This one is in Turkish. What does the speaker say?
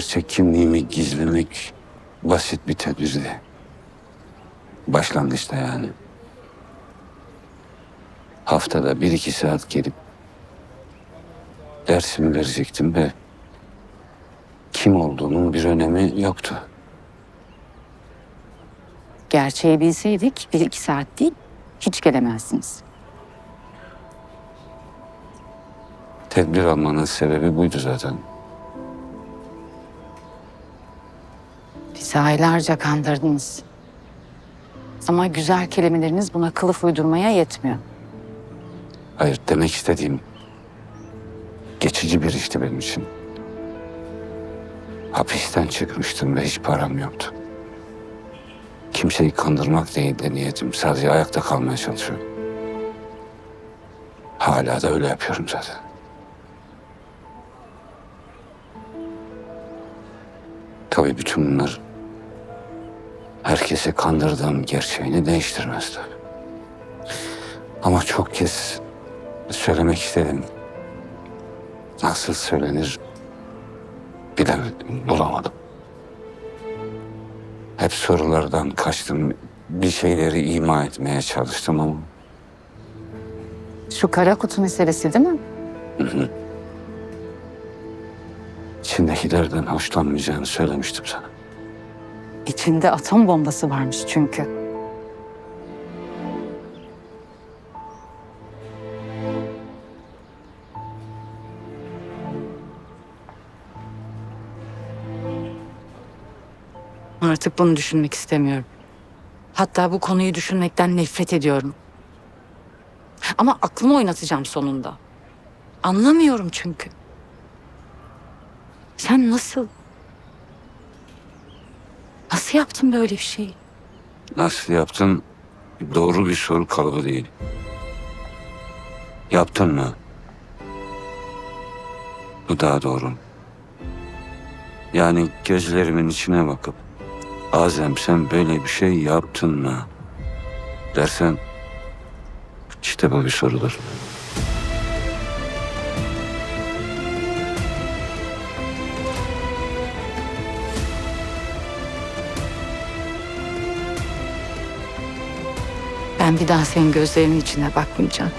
Gerçek kimliğimi gizlemek basit bir tedbirdi. Başlangıçta yani. Haftada bir iki saat gelip dersimi verecektim ve kim olduğunun bir önemi yoktu. Gerçeği bilseydik bir iki saat değil hiç gelemezdiniz. Tedbir almanın sebebi buydu zaten. Bizi aylarca kandırdınız. Ama güzel kelimeleriniz buna kılıf uydurmaya yetmiyor. Hayır demek istediğim geçici bir işti benim için. Hapisten çıkmıştım ve hiç param yoktu. Kimseyi kandırmak değil de niyetim. Sadece ayakta kalmaya çalışıyorum. Hala da öyle yapıyorum zaten. Tabii bütün bunlar herkesi kandırdığım gerçeğini değiştirmez tabii. Ama çok kez söylemek istedim. Nasıl söylenir bilemedim, bulamadım. Hep sorulardan kaçtım. Bir şeyleri ima etmeye çalıştım ama Şu kara kutu meselesi değil mi? İçindekilerden hoşlanmayacağını söylemiştim sana. İçinde atom bombası varmış çünkü. Artık bunu düşünmek istemiyorum. Hatta bu konuyu düşünmekten nefret ediyorum. Ama aklımı oynatacağım sonunda. Anlamıyorum çünkü. Sen nasıl Nasıl yaptın böyle bir şeyi? Nasıl yaptın? Doğru bir soru kalıbı değil. Yaptın mı? Bu daha doğru. Yani gözlerimin içine bakıp Azem sen böyle bir şey yaptın mı? Dersen işte bu bir sorudur. Ben bir daha senin gözlerinin içine bakmayacağım.